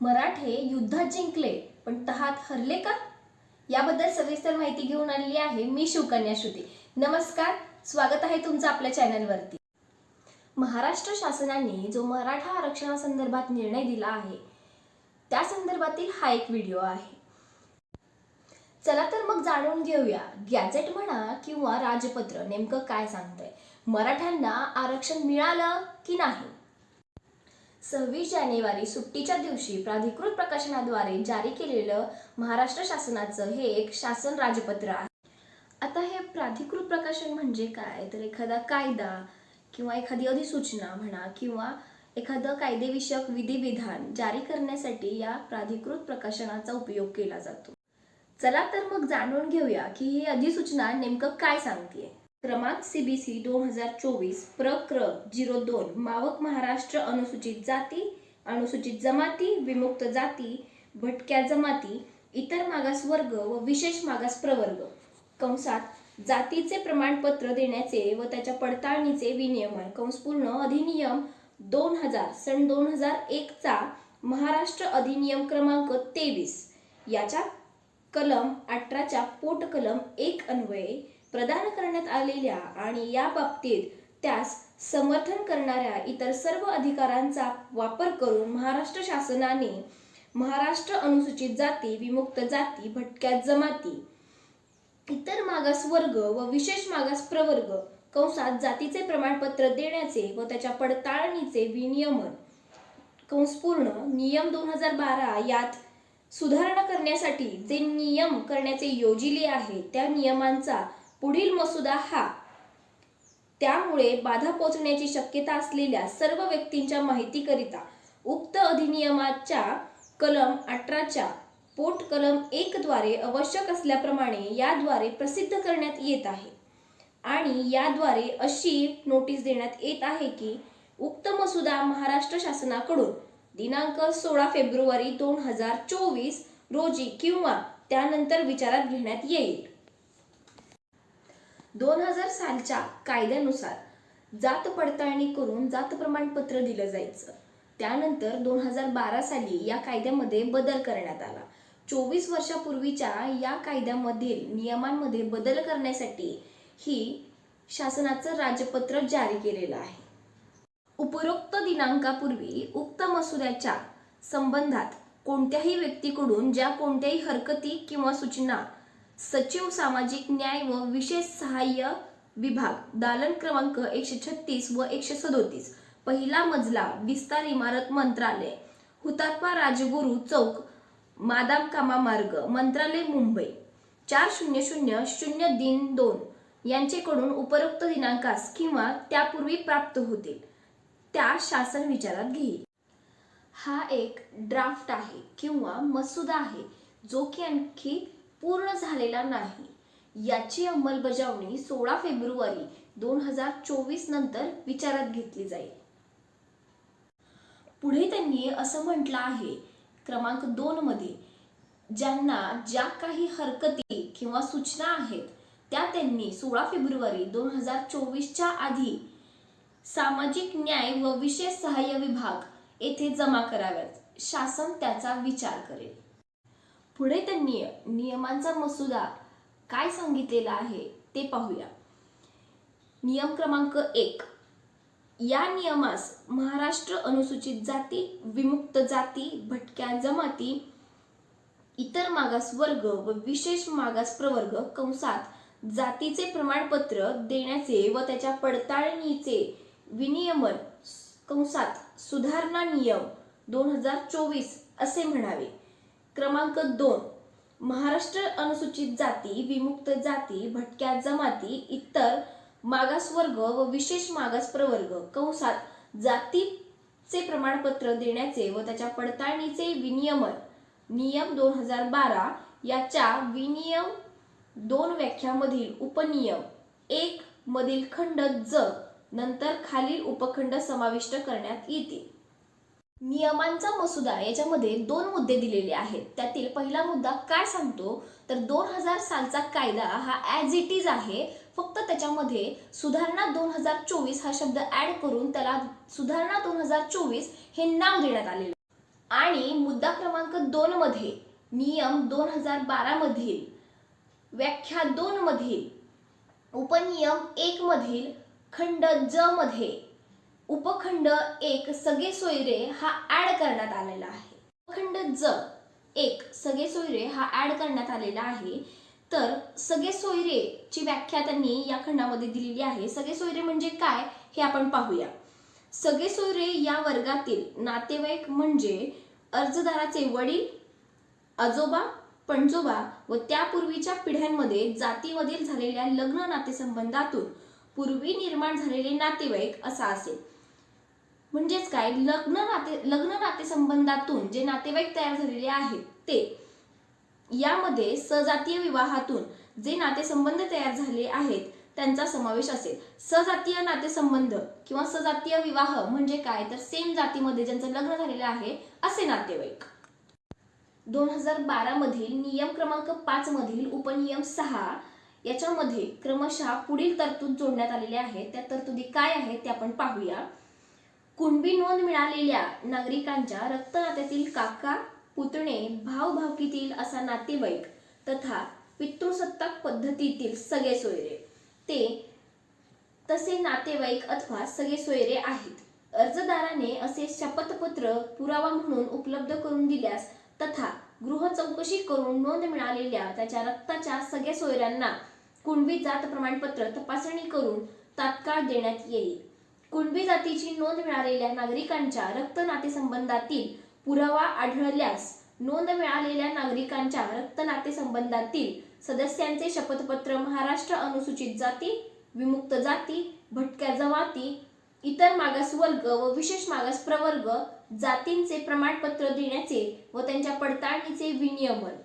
मराठे युद्धात जिंकले पण तहात हरले का? याबद्दल सविस्तर माहिती घेऊन आलेली आहे मी शिवकन्या श्रुती. नमस्कार स्वागत आहे तुमचं आपल्या चॅनलवरती. महाराष्ट्र शासनाने जो मराठा आरक्षणासंदर्भात निर्णय दिला आहे त्या संदर्भातील हा एक व्हिडिओ आहे. चला तर मग जाणून घेऊया गॅजेट म्हणा किंवा राजपत्र नेमकं काय सांगतंय? मराठ्यांना आरक्षण मिळालं की नाही? सव्वीस जानेवारी सुट्टीच्या दिवशी प्राधिकृत प्रकाशनाद्वारे जारी केलेलं महाराष्ट्र शासनाचं हे एक शासन राजपत्र आहे. आता हे प्राधिकृत प्रकाशन म्हणजे काय? तर एखादा कायदा किंवा एखादी अधिसूचना म्हणा किंवा एखादं कायदेविषयक विधिविधान जारी करण्यासाठी या प्राधिकृत प्रकाशनाचा उपयोग केला जातो. चला तर मग जाणून घेऊया की ही अधिसूचना नेमकं काय सांगते क्रमांक सी दोन हजार चोवीस प्रक्र झिरो दोन मावक महाराष्ट्र अनुसूचित जाती अनुसूचित जमाती विमुक्त जाती भटक्या जमाती इतर मागास वर्ग व विशेष मागास प्रवर्ग. कंसात जातीचे प्रमाणपत्र देण्याचे व त्याच्या पडताळणीचे विनियमन. कंसपूर्ण अधिनियम दोन हजार सन दोन हजार एकचा महाराष्ट्र अधिनियम क्रमांक तेवीस. याच्या कलम अठराच्या पोट कलम एक अन्वये प्रदान करण्यात आलेल्या आणि या बाबतीत त्यास समर्थन करणाऱ्या इतर सर्व अधिकारांचा वापर करून महाराष्ट्र शासनाने महाराष्ट्र अनुसूचित जाती विमुक्त जाती भटक्या जमाती इतर मागास वर्ग व विशेष मागास प्रवर्ग कंसात जातीचे प्रमाणपत्र देण्याचे व त्याच्या पडताळणीचे विनियमन कंसपूर्ण नियम दोन हजार बारा यात सुधारणा करण्यासाठी जे नियम करण्याचे योजिले आहे त्या नियमांचा पुढील मसुदा हा. त्यामुळे बाधा पोचण्याची शक्यता असलेल्या सर्व व्यक्तींच्या माहितीकरिता उक्त अधिनियमाच्या कलम अठराच्या पोट कलम एक द्वारे आवश्यक असल्याप्रमाणे याद्वारे प्रसिद्ध करण्यात येत आहे. आणि याद्वारे अशी नोटीस देण्यात येत आहे की उक्त मसुदा महाराष्ट्र शासनाकडून दिनांक सोळा फेब्रुवारी दोन हजार चोवीस रोजी किंवा त्यानंतर विचारात घेण्यात येईल. दोन हजार सालच्या कायद्यानुसार जात पडताळणी करून जात प्रमाणपत्र दिलं जायचं. त्यानंतर दोन हजार बारा साली या कायद्यामध्ये बदल करण्यात आला. चोवीस वर्षापूर्वीच्या या कायद्यामधील नियमांमध्ये बदल करण्यासाठी ही शासनाचं राजपत्र जारी केलेलं आहे. उपरोक्त दिनांकापूर्वी उक्त मसुद्याच्या संबंधात कोणत्याही व्यक्तीकडून ज्या कोणत्याही हरकती किंवा सूचना सचिव सामाजिक न्याय व विशेष सहाय्य विभाग दालन क्रमांक एकशे छत्तीस व एकशे सदोतीस पहिला मजला विस्तार इमारत मंत्रालय हुतात्मा राजगुरू चौक मादाम कामा मार्ग मंत्रालय मुंबई चार शून्य शून्य शून्य दिन दोन यांचेकडून उपरोक्त दिनांकास किंवा त्यापूर्वी प्राप्त होतील त्या शासन विचारात घेईल. हा एक ड्राफ्ट आहे किंवा मसुदा आहे जो की आणखी पूर्ण झालेला नाही. याची अंमलबजावणी सोळा फेब्रुवारी दोन हजार चोवीस नंतर विचारात घेतली जाईल. पुढे त्यांनी असं म्हटलं आहे क्रमांक दोन मध्ये ज्यांना ज्या काही हरकती किंवा सूचना आहेत त्या त्यांनी सोळा फेब्रुवारी दोन हजार चोवीसच्या आधी सामाजिक न्याय व विशेष सहाय्य विभाग येथे जमा कराव्यात. शासन त्याचा विचार करेल. पुढे त्यांनी नियमांचा मसुदा काय सांगितलेला आहे ते पाहूया. नियम क्रमांक एक. या नियमास महाराष्ट्र अनुसूचित जाती विमुक्त जाती भटक्या जमाती इतर मागास वर्ग व विशेष मागास प्रवर्ग कंसात जातीचे प्रमाणपत्र देण्याचे व त्याच्या पडताळणीचे विनियमन कंसात सुधारणा नियम दोन हजार चोवीस असे म्हणावे. क्रमांक दोन महाराष्ट्र अनुसूचित जाती विमुक्त जाती भटक्या जमाती इतर मागासवर्ग व विशेष मागास प्रवर्ग. कंसात जातीचे प्रमाणपत्र देण्याचे व त्याच्या पडताळणीचे विनियमन नियम दोन हजार बारा याच्या विनियम दोन व्याख्यामधील उपनियम एक मधील खंड ज नंतर खालील उपखंड समाविष्ट करण्यात येतील नियमांचा मसुदा याच्यामध्ये दोन मुद्दे दिलेले आहेत. त्यातील पहिला मुद्दा काय सांगतो? तर दोन हजार सालचा कायदा हा ॲज इट इज आहे. फक्त त्याच्यामध्ये सुधारणा दोन हजार चोवीस हा शब्द ॲड करून त्याला सुधारणा दोन हजार चोवीस हे नाव देण्यात आलेलं आणि मुद्दा क्रमांक दोन मध्ये नियम दोन हजार बारा मधील व्याख्या दोन मधील उपनियम एक मधील खंड ज मध्ये उपखंड एक सगळे सोयरे हा ऍड करण्यात आलेला आहे. उपखंड ज एक सगळे सोयरे हा ऍड करण्यात आलेला आहे. तर सगळे सोयरे ची व्याख्या त्यांनी या खंडामध्ये दिलेली आहे. सगळे सोयरे म्हणजे काय हे आपण पाहूया. सगळे सोयरे या वर्गातील नातेवाईक म्हणजे अर्जदाराचे वडील आजोबा पणजोबा व त्यापूर्वीच्या पिढ्यांमध्ये जातीमधील झालेल्या लग्न नातेसंबंधातून पूर्वी निर्माण झालेले नातेवाईक असा असेल. म्हणजेच काय? लग्न नाते लग्न नातेसंबंधातून जे नातेवाईक तयार झालेले आहेत ते यामध्ये सजातीय विवाहातून जे नातेसंबंध तयार झाले आहेत त्यांचा समावेश असेल. सजातीय नातेसंबंध किंवा सजातीय विवाह म्हणजे काय? तर सेम जातीमध्ये ज्यांचं लग्न झालेलं आहे असे नातेवाईक. दोन हजार बारा मधील नियम क्रमांक पाच मधील उपनियम सहा याच्यामध्ये क्रमशः पुढील तरतूद जोडण्यात आलेल्या आहेत त्या तरतुदी काय आहेत ते आपण पाहूया. कुणबी नोंद मिळालेल्या नागरिकांच्या रक्तनात्यातील काका पुतणे भाव भावकीतील असा नातेवाईक तथा पितृसत्ताक पद्धतीतील सगळे सोयरे. ते तसे नातेवाईक अथवा सगळे सोयरे आहेत. अर्जदाराने असे शपथपत्र पुरावा म्हणून उपलब्ध करून दिल्यास तथा गृह चौकशी करून नोंद मिळालेल्या त्याच्या रक्ताच्या सगळ्या सोयऱ्यांना कुणबी जात प्रमाणपत्र तपासणी करून तात्काळ देण्यात येईल. कुणबी जातीची नोंद मिळालेल्या नागरिकांच्या रक्त नातेसंबंधातील पुरावा आढळल्यास नोंद मिळालेल्या नागरिकांच्या रक्त नातेसंबंधातील सदस्यांचे शपथपत्र महाराष्ट्र अनुसूचित जाती विमुक्त जाती भटक्या जमाती इतर मागास वर्ग व विशेष मागास प्रवर्ग जातींचे प्रमाणपत्र देण्याचे व त्यांच्या पडताळणीचे विनियमन.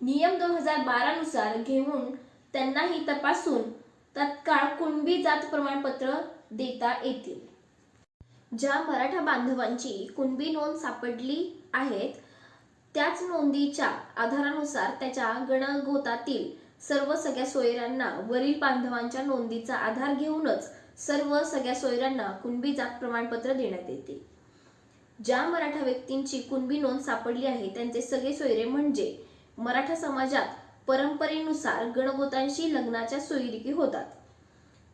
नियम दोन हजार बारा नुसार घेऊन त्यांनाही तपासून तत्काळ कुणबी जात प्रमाणपत्र देता येतील. ज्या मराठा बांधवांची कुणबी नोंद सापडली आहेत त्याच नोंदीच्या आधारानुसार त्याच्या गणगोतातील सर्व सगळ्या सोयऱ्यांना वरील बांधवांच्या नोंदीचा आधार घेऊनच सर्व सगळ्या सोयऱ्यांना कुणबी जात प्रमाणपत्र देण्यात येते. ज्या मराठा व्यक्तींची कुणबी नोंद सापडली आहे त्यांचे सगळे सोयरे म्हणजे मराठा समाजात परंपरेनुसार गणगोतांशी लग्नाच्या सोयरिकी होतात.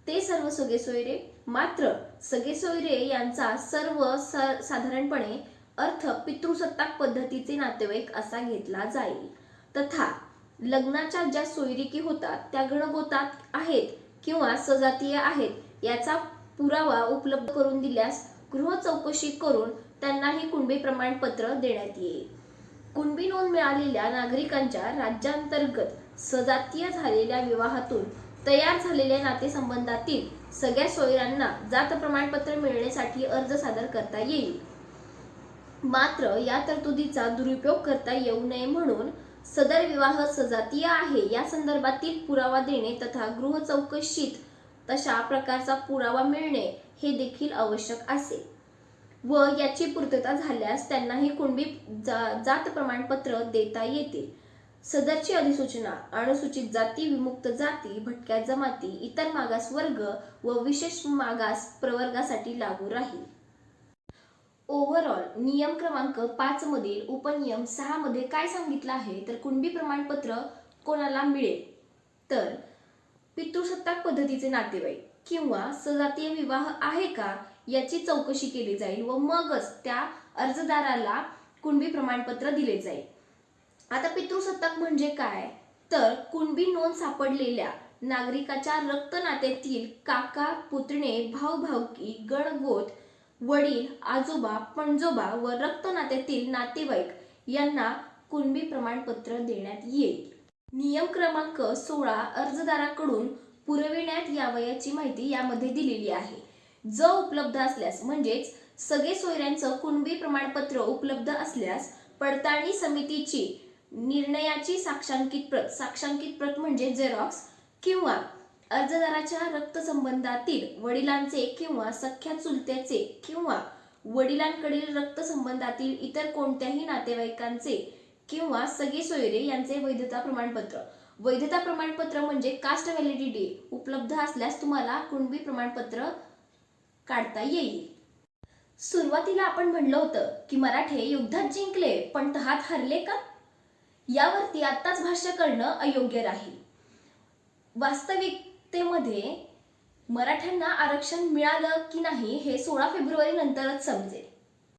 ते सर्व सगळे सोयरे मात्र सगळे सोयरे यांचा सर्व साधारणपणे अर्थ पितृसत्ताक पद्धतीचे नातेवाईक असा घेतला जाईल. तथा लग्नाच्या ज्या सोयरिकी होतात त्या गणगोतात आहेत किंवा सजातीय आहेत याचा पुरावा उपलब्ध करून दिल्यास गृह चौकशी करून त्यांनाही कुणबी प्रमाणपत्र देण्यात येईल. कुणबी नोंद मिळालेल्या नागरिकांच्या राज्यांतर्गत सजातीय झालेल्या विवाहातून तयार झालेल्या नातेसंबंधातील सगळ्या सोयऱ्यांना जात प्रमाणपत्र मिळण्यासाठी अर्ज सादर करता येईल. मात्र या तरतुदीचा दुरुपयोग करता येऊ नये म्हणून सदर विवाह सजातीय आहे. या संदर्भातील पुरावा देणे तथा गृह चौकशीत तशा प्रकारचा पुरावा मिळणे हे देखील आवश्यक असेल व याची पूर्तता झाल्यास त्यांनाही कुणबी जा- जात प्रमाणपत्र देता येतील सदरची अधिसूचना अनुसूचित जाती विमुक्त जाती भटक्या जमाती इतर मागास वर्ग व विशेष मागास प्रवर्गासाठी लागू राहील. ओव्हरऑल नियम क्रमांक पाच मधील उपनियम सहा मध्ये काय सांगितलं आहे? तर कुणबी प्रमाणपत्र कोणाला मिळेल? तर पितृसत्ताक पद्धतीचे नातेवाईक किंवा सजातीय विवाह आहे का? याची चौकशी केली जाईल व मगच त्या अर्जदाराला कुणबी प्रमाणपत्र दिले जाईल. आता पितृसत्ताक म्हणजे काय? तर कुणबी नोंद सापडलेल्या नागरिकाच्या रक्त नात्यातील काका पुतणे भाऊ भाऊकी गणगोत वडील आजोबा पणजोबा व रक्त नात्यातील नातेवाईक यांना कुणबी प्रमाणपत्र देण्यात येईल. नियम क्रमांक सोळा अर्जदाराकडून पुरविण्यात यावयाची माहिती यामध्ये दिलेली आहे. ज उपलब्ध असल्यास म्हणजेच सगळे सोयऱ्यांचं कुणबी प्रमाणपत्र उपलब्ध असल्यास पडताळणी समितीची निर्णयाची साक्षांकित प्रत साक्षांकित प्रत म्हणजे झेरॉक्स किंवा अर्जदाराच्या रक्तसंबंधातील वडिलांचे किंवा सख्या चुलत्याचे किंवा वडिलांकडील रक्तसंबंधातील इतर कोणत्याही नातेवाईकांचे किंवा सगळे सोयरे यांचे वैधता प्रमाणपत्र. वैधता प्रमाणपत्र म्हणजे कास्ट व्हॅलिडिटी उपलब्ध असल्यास तुम्हाला कुणबी प्रमाणपत्र काढता येईल. सुरुवातीला आपण म्हणलं होतं की मराठे युद्धात जिंकले पण तहात हरले का? यावरती आत्ताच भाष्य करणं अयोग्य राहील. वास्तविकतेमध्ये मराठ्यांना आरक्षण मिळालं की नाही हे सोळा फेब्रुवारी नंतरच समजेल.